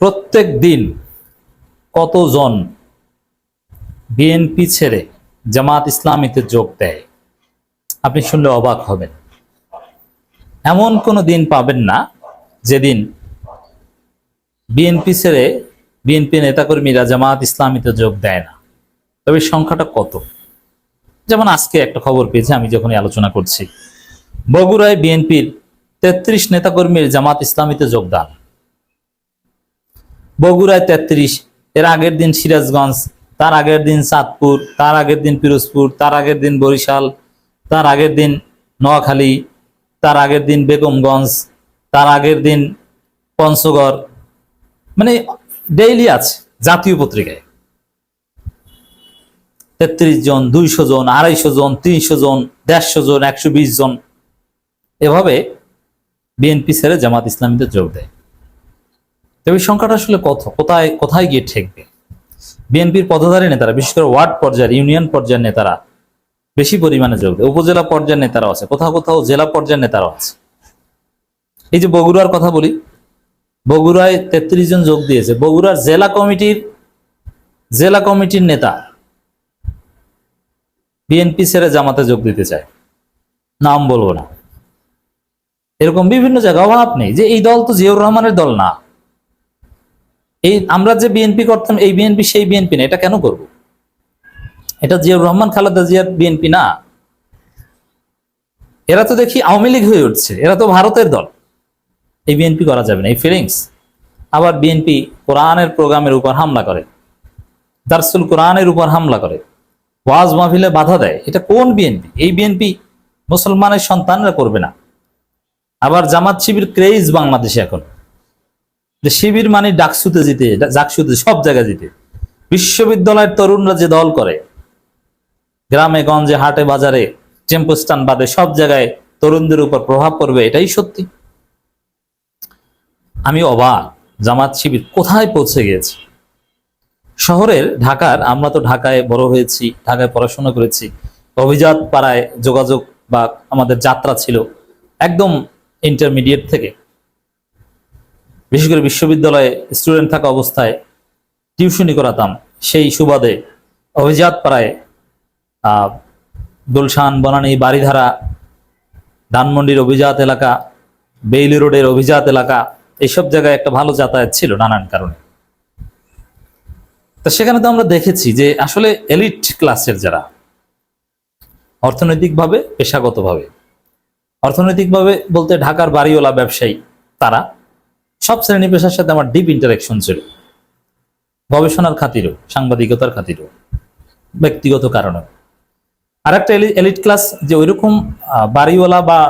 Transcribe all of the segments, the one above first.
প্রত্যেক দিন কতজন বিএনপি ছেড়ে জামাত ইসলামীতে যোগ দেয়? আপনি শুনলে অবাক হবেন। এমন কোনো দিন পাবেন না যেদিন বিএনপি ছেড়ে বিএনপি নেতাকর্মীরা জামাত ইসলামীতে যোগ দেয় না। তবে সংখ্যাটা কত? যেমন আজকে একটা খবর পেয়েছি, আমি যখনই আলোচনা করছি। বগুড়ায় বিএনপির তেত্রিশ নেতাকর্মীর জামাত ইসলামীতে যোগদান। বগুড়ায় তেত্রিশ, এর আগের দিন সিরাজগঞ্জ, তার আগের দিন চাঁদপুর, তার আগের দিন পিরোজপুর, তার আগের দিন বরিশাল, তার আগের দিন নোয়াখালী, তার আগের দিন বেগমগঞ্জ, তার আগের দিন পঞ্চগড় মানে ডেইলি আছে, জাতীয় পত্রিকায়। তেত্রিশ জন, দুইশো জন, আড়াইশো জন, তিনশো জন, দেড়শো জন, একশো বিশ জন, এভাবে বিএনপি ছেড়ে জামাত ইসলামীতে যোগ দেয়। তবে সংখ্যাটা আসলে কত? কোথায় কোথায় গিয়ে ঠেকবে? বিএনপির পদধারী নেতারা, বিশেষ করে ওয়ার্ড পর্যায়ের, ইউনিয়ন পর্যায়ের নেতারা বেশি পরিমাণে যোগ দেয়। উপজেলা পর্যায়ের নেতারাও আছে, কোথাও কোথাও জেলা পর্যায়ের নেতারাও আছে। এই যে বগুড়ার কথা বলি, বগুড়ায় তেত্রিশ জন যোগ দিয়েছে। বগুড়ার জেলা কমিটির জেলা কমিটির নেতা বিএনপি ছেড়ে জামাতে যোগ দিতে চায়। নাম বলব না। এরকম বিভিন্ন জায়গায় অভাব নেই। যে এই দল তো জিয়াউর রহমানের দল না। এই আমরা যে বিএনপি করতাম, এই বিএনপি সেই বিএনপি না, এটা কেন করব? এটা জিয়াউর রহমান, খালেদা জিয়ার বিএনপি না। এরা তো দেখি আওয়ামী লীগ হয়ে উঠছে, এরা তো ভারতের দল। এই বিএনপি করা যাবে না, এই ফিলিংস আবার বিএনপি কোরআনের প্রোগ্রামের উপর হামলা করে, দারসুল কোরআনের উপর হামলা করে, ওয়াজ মাহফিলে বাধা দেয়। এটা কোন বিএনপি এই বিএনপি মুসলমানের সন্তানরা করবে না। আবার জামাত শিবির ক্রেজ বাংলাদেশে এখন। যে শিবির মানে ডাকসুতে জিতে জাকসুতে, সব জায়গায় জিতে। বিশ্ববিদ্যালয়ের তরুণরা যে দল করে, গ্রামে, গঞ্জে, হাটে, বাজারে চেম্পোস্টান বাদে সব জায়গায় তরুণদের উপর প্রভাব পড়বে, এটাই সত্যি। আমি অবাক, জামাত শিবির কোথায় পৌঁছে গিয়েছে? শহরের ঢাকার, আমরা তো ঢাকায় বড় হয়েছি, ঢাকায় পড়াশোনা করেছি, অভিজাত পাড়ায় যোগাযোগ বা আমাদের যাত্রা ছিল একদম ইন্টারমিডিয়েট থেকে। বিশেষ করে বিশ্ববিদ্যালয়ে স্টুডেন্ট থাকা অবস্থায় টিউশনি করাতাম। সেই সুবাদে অভিজাত পাড়ায় গুলশান বনানী বাড়িধারা ধানমন্ডির অভিজাত এলাকা, বেইলি রোডের অভিজাত এলাকা এইসব জায়গায় একটা ভালো যাতায়াত ছিল নানান কারণে। তো সেখানে তো আমরা দেখেছি যে আসলে এলিট ক্লাসের যারা, অর্থনৈতিকভাবে, পেশাগতভাবে, অর্থনৈতিকভাবে বলতে ঢাকার বাড়িওয়ালা ব্যবসায়ী তারা সব শ্রেণি পেশার সাথে আমার ডিপ ইন্টারাকশন ছিল। গবেষণার খাতিরও, সাংবাদিকতার খাতিরও, ব্যক্তিগত কারণে আর একটা এলিট ক্লাস যে ওইরকম বাড়িওয়ালা বা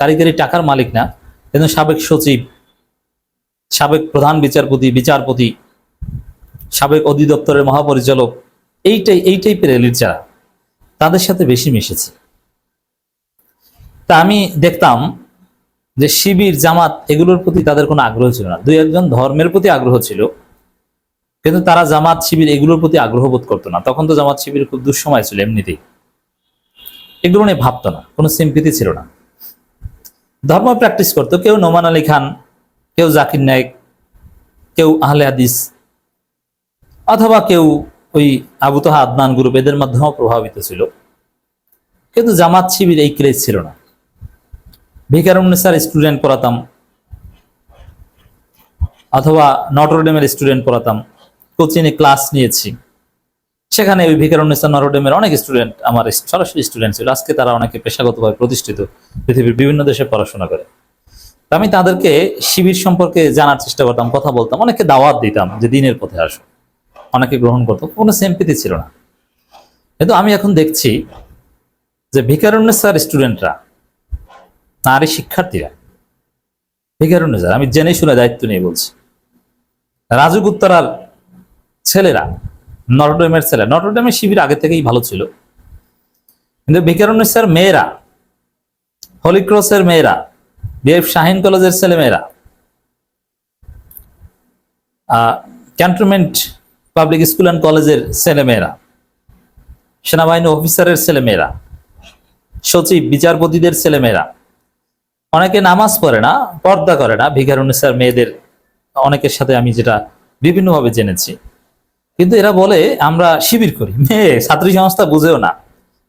কারিগরি টাকার মালিক না, কিন্তু সাবেক সচিব, সাবেক প্রধান বিচারপতি বিচারপতি, সাবেক অধিদপ্তরের মহাপরিচালক, এইটাই এই টাইপের এলিট যারা, তাদের সাথে বেশি মিশেছে। তা আমি দেখতাম যে শিবির, জামাত এগুলোর প্রতি তাদের কোনো আগ্রহ ছিল না। দুই একজন ধর্মের প্রতি আগ্রহ ছিল, কিন্তু তারা জামাত শিবির এগুলোর প্রতি আগ্রহ বোধ করতো না। তখন তো জামাত শিবির খুব দুঃসময় ছিল এমনিতেই। এগুলো নিয়ে ভাবতো না, কোনো সিম্পিতি ছিল না। ধর্ম প্র্যাকটিস করতো, কেউ নোমান আলী খান, কেউ জাকির নায়েক, কেউ আহলে হাদিস, অথবা কেউ ওই আবু তোহা আদনান গ্রুপ, এদের মাধ্যমেও প্রভাবিত ছিল। কিন্তু জামাত শিবির এই ক্রেজ ছিল না। ভিকারুন্নেসার স্টুডেন্ট পড়াতাম, অথবা নটরডেমের স্টুডেন্ট পড়াতাম। কোচিংয়ে ক্লাস নিয়েছি। সেখানে ওই ভিকারুন্নেসার, নটরডেমের অনেক স্টুডেন্ট, আমার সরাসরি স্টুডেন্ট ছিল। আজকে তারা অনেকে পেশাগতভাবে প্রতিষ্ঠিত, পৃথিবীর বিভিন্ন দেশে পড়াশোনা করে। আমি তাদেরকে শিবির সম্পর্কে জানার চেষ্টা করতাম, কথা বলতাম অনেকে দাওয়াত দিতাম যে দিনের পথে আসো। অনেকে গ্রহণ করতো, কোনো সেম্পিতি ছিল না। কিন্তু আমি এখন দেখছি যে ভিকারুন্নেসার স্টুডেন্টরা নারী শিক্ষার্থীরা। ভিকারুন্নেসার আমি জেনে শুনে দায়িত্ব নিয়ে বলছি। রাজু গুপ্তার ছেলেরা নটরডেমের ছেলে নটরডেমের শিবির আগে থেকেই ভালো ছিল। কিন্তু ভিকারুন্নেসার মেয়েরা হলিক্রসের মেয়েরা বিএফ শাহিন কলেজের ছেলে মেয়েরা ক্যান্টনমেন্ট পাবলিক স্কুল অ্যান্ড কলেজের ছেলেমেয়েরা সেনাবাহিনী অফিসারের ছেলেমেয়েরা সচিব, বিচারপতিদের ছেলেমেয়েরা অনেকে নামাজ পড়ে না, পর্দা করে না। ভিকারুন্নেসার মেয়েদের অনেকের সাথে আমি যেটা বিভিন্নভাবে জেনেছি। কিন্তু এরা বলে, আমরা শিবির করি। মেয়ে, ছাত্রী সংস্থা বুঝেও না।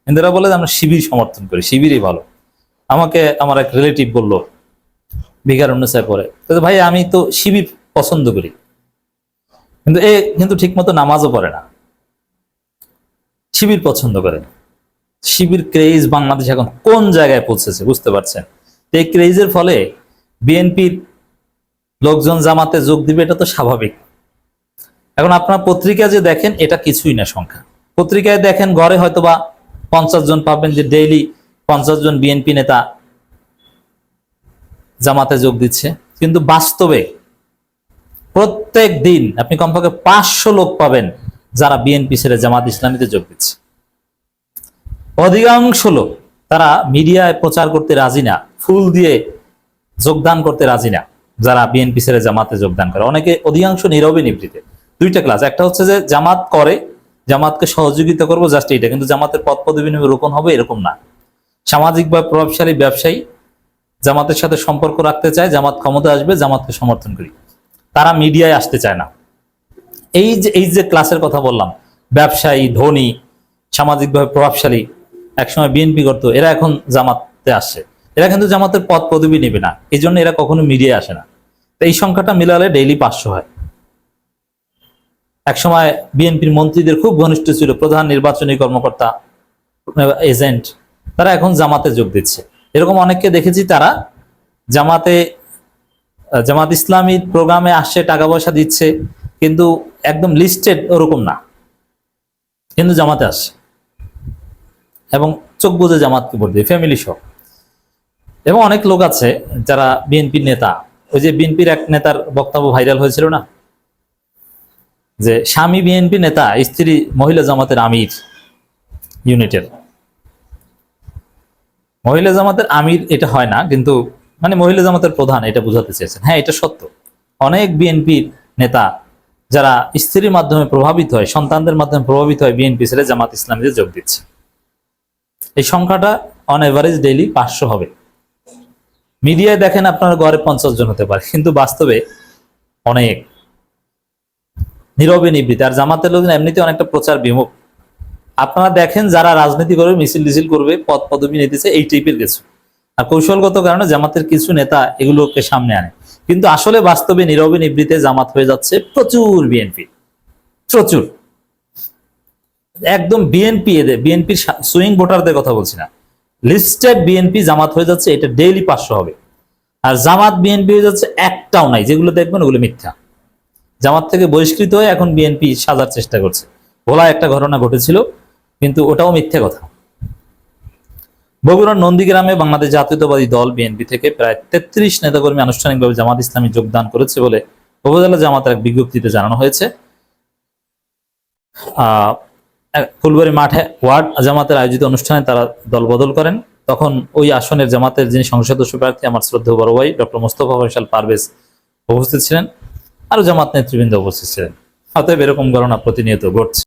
কিন্তু এরা বলে, আমরা শিবির সমর্থন করি, শিবিরই ভালো। আমাকে আমার এক রিলেটিভ বলল বিঘার অনুসারে পরে ভাই, আমি তো শিবির পছন্দ করি। কিন্তু এ কিন্তু ঠিকমতো নামাজও পড়ে না। শিবির পছন্দ করে শিবির ক্রেজ বাংলাদেশ এখন কোন জায়গায় পৌঁছেছে বুঝতে পারছেন? এই ক্রেজের ফলে বিএনপির লোকজন জামাতে যোগ দিবে, এটা তো স্বাভাবিক। এখন আপনার পত্রিকা যে দেখেন, এটা কিছুই না সংখ্যা। পত্রিকায় দেখেন, ঘরে হয়তোবা পঞ্চাশ জন পাবেন যে ডেইলি পঞ্চাশ জন বিএনপি নেতা জামাতে যোগ দিচ্ছে। কিন্তু বাস্তবে প্রত্যেক দিন আপনি কমপক্ষে পাঁচশো লোক পাবেন যারা বিএনপি ছেড়ে জামাত ইসলামীতে যোগ দিচ্ছে। অধিকাংশ লোক, তারা মিডিয়ায় প্রচার করতে রাজি না। ফুল দিয়ে যোগদান করতে রাজি না, যারা বিএনপি ছেড়ে জামাতে যোগদান করে। অনেকে অধিকাংশ নীরবে নিবৃতে দুইটা ক্লাস একটা হচ্ছে যে জামাত করে, জামাতকে সহযোগিতা করব জাস্ট এইটা, কিন্তু জামাতের পদ পদবী রোপণ হবে এরকম না। সামাজিক বা প্রভাবশালী ব্যবসায়ী জামাতের সাথে সম্পর্ক রাখতে চায়, জামাত ক্ষমতা আসবে, জামাতকে সমর্থন করি। তারা মিডিয়ায় আসতে চায় না। এই যে এই যে ক্লাসের কথা বললাম, ব্যবসায়ী, ধনী, সামাজিকভাবে প্রভাবশালী, একসময় বিএনপি করতো, এরা এখন জামাতে আসছে। এরা কিন্তু জামাতের পদ পদবি নেবে না। এই জন্য এরা কখনো মিডিয়ায় আসে না। তো এই সংখ্যাটা মিলালে ডেইলি পাঁচশো হয়। একসময় বিএনপির মন্ত্রীদের খুব ঘনিষ্ঠ ছিল, প্রধান নির্বাচনী কর্মকর্তা এজেন্ট তারা এখন জামাতে যোগ দিচ্ছে। এরকম অনেককে দেখেছি তারা জামাতে জামাত ইসলামী প্রোগ্রামে আসছে টাকা পয়সা দিচ্ছে, কিন্তু একদম লিস্টেড ওরকম না। কিন্তু জামাতে আসছে এবং চোখ বুঝে জামাতকে ভোট দিয়ে ফ্যামিলি সহ। এবং অনেক লোক আছে যারা বিএনপির নেতা। ওই যে বিএনপির এক নেতার বক্তব্য ভাইরাল হয়েছিল না? যে স্বামী বিএনপি নেতা, স্ত্রী মহিলা জামাতের আমির ইউনিটের। মহিলা জামাতের আমির এটা হয় না, কিন্তু মানে মহিলা জামাতের প্রধান এটা বোঝাতে চেয়েছেন। হ্যাঁ এটা সত্য। অনেক বিএনপির নেতা যারা স্ত্রীর মাধ্যমে প্রভাবিত হয়, সন্তানদের মাধ্যমে প্রভাবিত হয়, বিএনপি ছেড়ে জামাত ইসলামীতে যোগ দিচ্ছে। এই সংখ্যাটা অন এভারেজ ডেইলি পাঁচশো হবে। মিডিয়ায় দেখেন আপনার ঘরে পঞ্চাশ জন হতে পারে, কিন্তু বাস্তবে অনেক। নীরবে নিবৃত্তি আর জামাতের লোকজন এমনিতে অনেকটা প্রচার বিমুখ। আপনারা দেখেন যারা রাজনীতি করবে, মিছিল টিছিল করবে, পদ পদবি নিতেছে, এই টাইপের কিছু। আর কৌশলগত কারণে জামাতের কিছু নেতা এগুলোকে সামনে আনে। কিন্তু আসলে বাস্তবে নীরবে নিবৃত্তে জামাত হয়ে যাচ্ছে প্রচুর বিএনপি। প্রচুর। একদম বিএনপি এদের, বিএনপির সুইং ভোটারদের কথা বলছি না। লিস্টেড বিএনপি জামাত হয়ে যাচ্ছে, এটা ডেইলি পাঁচশো হবে। আর জামাত বিএনপি হয়ে যাচ্ছে একটাও নাই, যেগুলো দেখবেন ওগুলো মিথ্যা। জামাত থেকে বহিষ্কৃত হয়ে এখন বিএনপি সাজার চেষ্টা করছে। ভোলা একটা ঘটনা ঘটেছিল, কিন্তু ওটাও মিথ্যে কথা। বগুড়ার নন্দীগ্রামে বাংলাদেশ জাতীয়তাবাদী দল বিএনপি থেকে প্রায় তেত্রিশ নেতাকর্মী আনুষ্ঠানিকভাবে জামাত ইসলামী যোগদান করেছে বলে উপজেলা জামাতের এক বিজ্ঞপ্তিতে জানানো হয়েছে। ফুলবাড়ি মাঠে ওয়ার্ড জামাতের আয়োজিত অনুষ্ঠানে তারা দল বদল করেন। তখন ওই আসনের জামাতের যিনি সংসদ সদস্য প্রার্থী, আমার শ্রদ্ধেয় বড় ভাই ডক্টর মোস্তফা ফয়সাল পারভেজ উপস্থিত ছিলেন। আরও জামাত নেতৃবৃন্দ উপস্থিত ছিলেন। অতএব এরকম গণনা প্রতিনিয়ত ঘটছে।